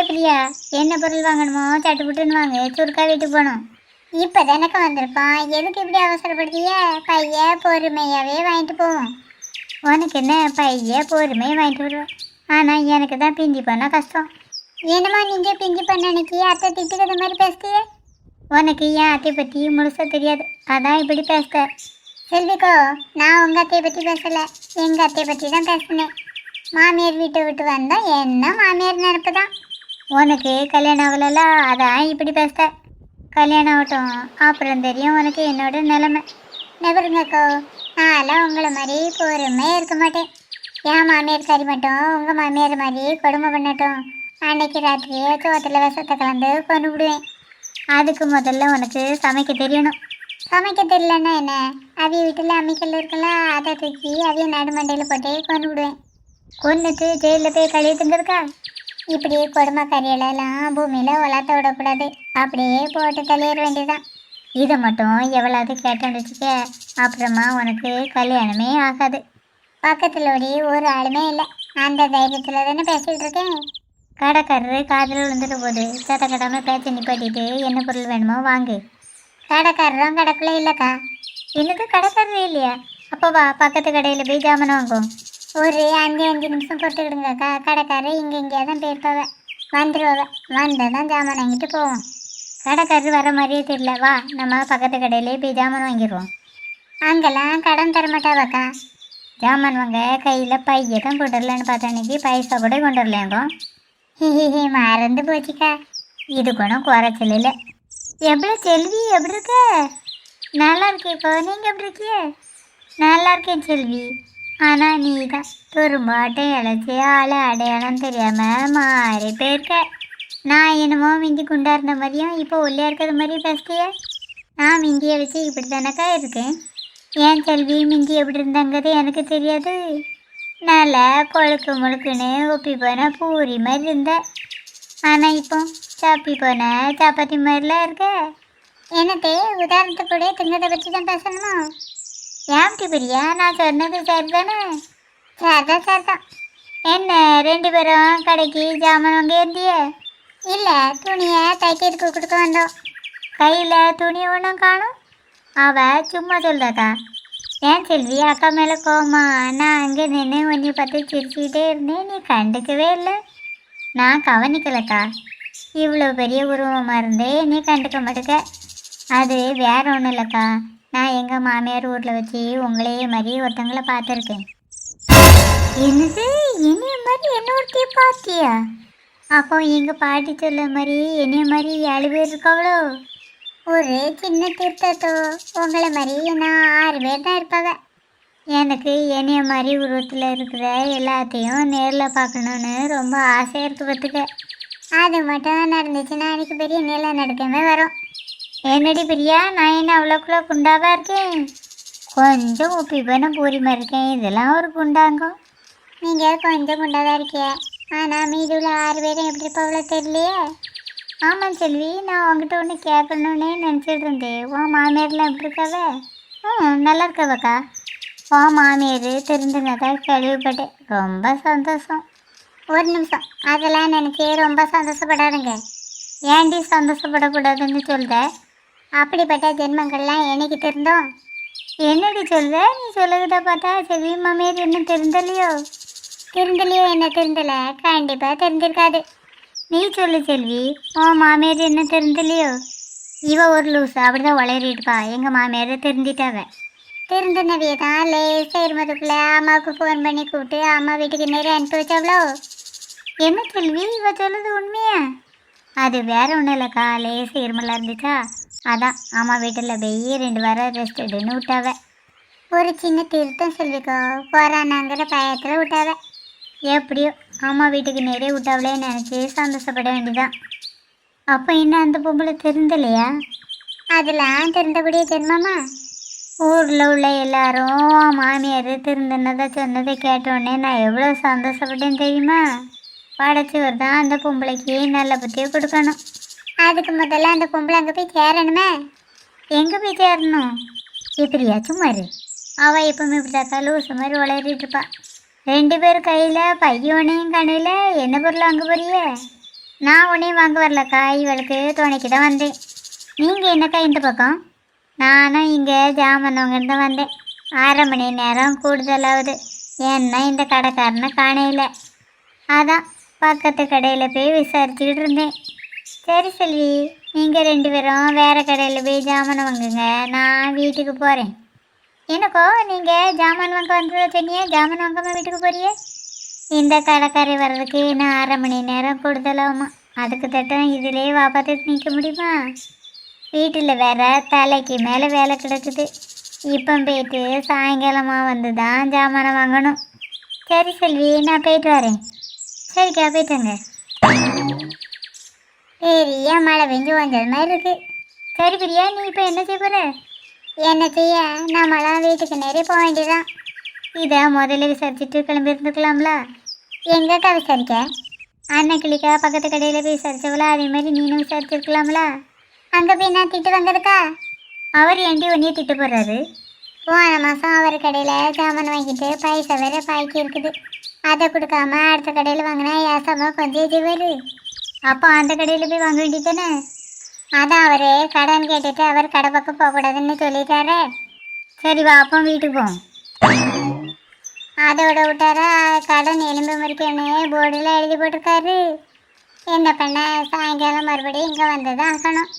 ஏ பிரியா என்ன பொருள் வாங்கணுமோ சட்டு புட்டுன்னு வாங்க. சுருக்கா வீட்டுக்கு போகணும். இப்போ தானக்க வந்திருப்பான் எதுக்கு இப்படி அவசரப்படுத்திய? பைய பொறுமையாகவே வாங்கிட்டு போவோம். உனக்கு என்ன? பைய பொறுமையை வாங்கிட்டு வருவோம் ஆனால் எனக்கு தான் பிஞ்சி பண்ணால் கஷ்டம். என்னம்மா நீங்கள் பிஞ்சி பண்ண அன்னைக்கு அத்தை திட்டுக்கிற மாதிரி பேசுறியே உனக்கு என் அத்தையை பற்றி முழுசாக தெரியாது. அதான் இப்படி பேசுத. செல்விக்கோ நான் உங்கள் அத்தையை பற்றி பேசலை. எங்கள் அத்தையை பற்றி தான் பேசினேன். மாமியார் வீட்டை விட்டு வந்தால் என்ன மாமியார் நினப்பு தான் உனக்கு கல்யாணம் ஆகலல அதான் இப்படி பேசுத. கல்யாணம் ஆகட்டும். அப்புறம் தெரியும் உனக்கு என்னோட நிலைமை. நபருங்கக்கோ நான்லாம் உங்களை மாதிரி பொறுமையாக இருக்க மாட்டேன். என் மாமியார் சரி மட்டும் உங்கள் மாமியார் மாதிரி கொடுமை பண்ணட்டும். அன்னைக்கு ராத்திரியே சோத்தில் விஷத்தை கலந்து கொண்டு விடுவேன். அதுக்கு முதல்ல உனக்கு சமைக்க தெரியணும். சமைக்க தெரியலன்னா என்ன? அவிய வீட்டில் அம்மிக்கல் இருக்கல அதை தூக்கி அவிய நடுமண்டையில் போட்டு கொண்டு விடுவேன். கொண்டுட்டு ஜெயிலில் போய் கழுவி தந்துருக்கா இப்படி கொடுமை கறியெல்லாம் பூமியில் வளர்த்த விடக்கூடாது. அப்படியே போட்டு தள்ளிட வேண்டியதுதான். இதை மட்டும் எவ்வளவு கேட்டேன்னு வச்சுக்க அப்புறமா உனக்கு கல்யாணமே ஆகாது. பக்கத்தில் ஓடி ஒரு ஆளுமே இல்லை. அந்த தைரியத்தில் தானே பேசிகிட்டு இருக்கேன். கடைக்காரரு காதில் விழுந்துட்டு போகுது. சத்த கடாமல் பேச்சு நிப்பாட்டிட்டு என்ன பொருள் வேணுமோ வாங்கு. கடைக்காரரும் கடைக்குள்ளே இல்லைக்கா. எனக்கு கடைக்காரரு இல்லையா? அப்போ வா பக்கத்து கடையில் போய் ஜாமன் வாங்குவோம். ஒரு அஞ்சு அஞ்சு நிமிஷம் கொடுத்துக்கிடுங்கக்கா கடைக்காரர் இங்கே இங்கேயே தான் போயிருப்பாவ. வந்துடுவாவ வந்தால் தான் ஜாமான் வாங்கிட்டு போவோம். கடைக்காரர் வர மாதிரியே தெரியல. வா நம்ம பக்கத்து கடையிலே போய் ஜாமான் வாங்கிடுவோம். அங்கெல்லாம் கடன் தரமாட்டாவாக்கா. ஜாமான் வாங்க கையில் பைய தான் கொண்டு பார்த்தா பார்த்த அன்னைக்கு பைசா கூட கொண்டு வரலையாங்கோ ஹிஹிஹி மறந்து போச்சுக்கா. இது குணம் குறைச்சல் இல்லை எவ்வளோ செல்வி எப்படி இருக்க நல்லா இருக்கே இப்போ நீங்கள் எப்படி இருக்கிய நல்லா இருக்கேன் செல்வி. ஆனால் நீ தான் துரும்பாட்டை இழைச்சி ஆளை. அடையாளம் தெரியாமல் மாறி போயிருக்க. நான் என்னமோ மிஞ்சி குண்டா இருந்த மாதிரியும் இப்போ ஒல்லியா இருக்கிற மாதிரி பேசிய நான் மிஞ்சியை அழைச்சி இப்படி தானக்கா இருக்கேன்? ஏன் செல்வி மிஞ்சி எப்படி இருந்தாங்கிறது எனக்கு தெரியாது. நல்லா கொழுக்கு முழுக்குன்னு ஒப்பி போன பூரி மாதிரி இருந்த. ஆனால் இப்போ சாப்பி போன சப்பாத்தி மாதிரிலாம் இருக்க. என்னத்தே உதாரணத்துக்கு கூட திங்கத்தை பற்றி தான் பேசணுமா? ஏன்டி பிரியா? நான் சொன்னது சரிதானே? சரிதான் சரிதான் என்ன ரெண்டு பேரும் கடைக்கு ஜாமான் வாங்க இருந்திய இல்லை துணியை தைக்கிறதுக்கு கொடுக்க வந்தோம். கையில் துணி ஒன்றும் காணும். அவள் சும்மா சொல்றதா? ஏன் செல்வி அக்கா மேலே கோமா நான் அங்கே நின்று உன்னை பார்த்து சிரிச்சுக்கிட்டே இருந்தேன். நீ கண்டுக்கவே இல்லை. நான் கவனிக்கலக்கா. இவ்வளோ பெரிய உருவமாக இருந்தே நீ கண்டுக்க மாட்டேக்க. அது வேற ஒன்றும் இல்லைக்கா. நான் எங்கள் மாமியார் ஊரில் வச்சு உங்களையே மாதிரி ஒருத்தங்களை பார்த்துருக்கேன். என்னது? என்னைய மாதிரி என்ன ஒருத்தைய பார்த்தியா? அப்போ எங்கள் பாட்டி சொல்ல மாதிரி என்னைய மாதிரி ஏழு பேர் இருக்காவளோ? ஒரு சின்ன திருத்தத்தோ. உங்களை மாதிரி நான் ஆறு பேர் தான் இருப்பாங்க எனக்கு என்னைய மாதிரி உருவத்தில் இருக்கிற எல்லாத்தையும் நேரில் பார்க்கணுன்னு ரொம்ப ஆசையாக இருக்கு பார்த்துக்க. அது மட்டும் நடந்துச்சுன்னா அன்றைக்கி பெரிய நிலை நடக்கமே வரும். என்னடி பிரியா? நான் என்ன அவ்வளோக்குள்ள குண்டாவாக இருக்கேன்? கொஞ்சம் உப்பி பண்ண பூரிமா இருக்கேன். இதெல்லாம் ஒரு குண்டாங்கும். நீங்கள் கொஞ்சம் குண்டாதான் இருக்கிய? ஆனால் மீதி உள்ள ஆறு பேரும் எப்படி இருப்பாவளோ தெரியலையே? ஆமாம் செல்வி நான் உங்ககிட்ட ஒன்று கேட்கணுன்னே நினச்சிட்டு இருந்தேன் உன் மாமியார்லாம் எப்படி இருக்காவ? ம் நல்லா இருக்காவக்கா. உன் மாமியார் தெரிஞ்சுங்கக்கா கேள்விப்பட்டேன். ரொம்ப சந்தோஷம். ஒரு நிமிஷம். அதெல்லாம் நினச்சி ரொம்ப சந்தோஷப்படாதுங்க. ஏன்டி சந்தோஷப்படக்கூடாதுன்னு சொல்கிறேன் அப்படிப்பட்ட ஜென்மங்கள்லாம் எனக்கு தெரிந்தோம்? என்னடி சொல்ல நீ சொல்லுகிட்ட பார்த்தா செல்வி மாமியார் இன்னும் தெரிந்தலையோ? தெரிந்தலையோ என்ன தெரிந்தல? கண்டிப்பாக தெரிஞ்சிருக்காது. நீ சொல்லு செல்வி உன் மாமியார் என்ன தெரிந்தலையோ? இவ ஒரு லூஸ் அப்படிதான் வளரிட்டுப்பா எங்கள் மாமியார் தெரிஞ்சிட்டாவ. தெரிந்தனவிய தான் லேசாக இருமதுக்குள்ள அம்மாவுக்கு ஃபோன் பண்ணி கூப்பிட்டு அம்மா வீட்டுக்கு நேரம் அனுப்பி வச்சாவளோ? என்ன செல்வி இவ சொல்லுது உண்மையா? அது வேற ஒன்றும் இல்லைக்கா லேசாக இருமலாக இருந்துச்சா? அதான் அம்மா வீட்டில் போய் ரெண்டு வாரம் ரெஸ்ட் எடுன்னு விட்டாவ. ஒரு சின்ன திருத்தம் சொல்லிக்கோ போறானாங்கிற பயத்தில் விட்டாவ. எப்படியோ அம்மா வீட்டுக்கு நிறைய விட்டாவளே நினச்சி சந்தோஷப்பட வேண்டியதான் அப்போ என்ன அந்த பொம்பளை தெரிந்தலையா? அதெல்லாம் தெரிந்தபடியே ஜென்மமா? ஊரில் உள்ள எல்லாரும் மாமியார் திருந்தினதை சொன்னதை கேட்டோடனே நான் எவ்வளோ சந்தோஷப்பட்டேன் தெரியுமா? படைச்சவர் தான் அந்த பொம்பளைக்கு நல்ல பற்றியே கொடுக்கணும். அதுக்கு முதல்ல அந்த பொம்பளை அங்கே போய் சேரணுமே? எங்கே போய் சேரணும்? எப்படியாச்சும் மாறு அவள் எப்பவுமே இப்படிதாக்கா லூசு மாதிரி உளறிட்டு இருப்பா. ரெண்டு பேர் கையில் பையனையும் கண்ணில் என்ன பொருள் அங்கே போறிய? நான் உன்னையும் வாங்க வரலக்கா இவளுக்கு துணைக்கு தான் வந்தேன். நீங்கள் என்னக்கா இந்த பக்கம்? நானும் இங்கே ஜாமான் தான் வந்தேன். அரை மணி நேரம் கூடுதலாகுது ஏன்னா இந்த கடைக்காரனை காணையில். அதான் பக்கத்து கடையில் போய் விசாரிச்சுக்கிட்டு இருந்தேன். சரி செல்வி நீங்கள் ரெண்டு பேரும் வேறு கடையில் போய் ஜாமான் வாங்குங்க. நான் வீட்டுக்கு போகிறேன் எனக்கோ நீங்கள் ஜாமான் வாங்க வந்து சொன்னியே ஜாமான் வாங்காமல் வீட்டுக்கு போறியே? இந்த கடைக்காரி வர்றதுக்கு இன்னும் அரை மணி நேரம் கூடுதலாகுமா? அதுக்கு தட்டம் இதிலே வாப்பாத்து நிற்க முடியுமா? வீட்டில் வேற தலைக்கு மேலே வேலை கிடக்குது. இப்போ போயிட்டு சாயங்காலமாக வந்து தான் ஜாமானை வாங்கணும். சரி செல்வி நான் போயிட்டு வரேன். சரிக்கா போயிட்டுங்க பெரிய மழை பெஞ்சு வந்தது மாதிரி இருக்கு? சரி பிரியா நீ இப்போ என்ன செய்ய போகிற என்ன செய்ய? நம்மளாம் வீட்டுக்கு நிறைய போக வேண்டியதான் இதை முதல்ல விசாரிச்சுட்டு கிளம்பி இருந்துக்கலாம்ல. எங்கக்கா விசாரிக்க? அண்ணன் கிளிக்கா பக்கத்து கடையில் போய் விசாரிச்சவளா அதே மாதிரி நீனும் விசாரிச்சிருக்கலாம்ல. அங்கே போய் நான் திட்டு வாங்குறதுக்கா? அவர் ஏண்டி ஒன்றையே திட்டு போடுறாரு? போன மாதம் அவர் கடையில் சாமான் வாங்கிட்டு பைசா வேற பாய்க்கு இருக்குது. அதை கொடுக்காம அடுத்த கடையில் வாங்கினா ஏசாம கொஞ்சம் இது வரும் அப்போ அந்த கடையில் போய் வாங்க வேண்டியதானே அதான் அவர் கடன் கேட்டுட்டு அவர் கடை பக்கம் போகக்கூடாதுன்னு சொல்லிட்டாரு. சரி வா அப்போ வீட்டுக்கு போவோம். அதோட விட்டாரா கடன் எலும்பு முறிக்கன்னு போர்டில் எழுதி போட்டிருக்காரு. என்ன பண்ண சாயங்காலம் மறுபடியும் இங்கே வந்து தான் ஆகணும்.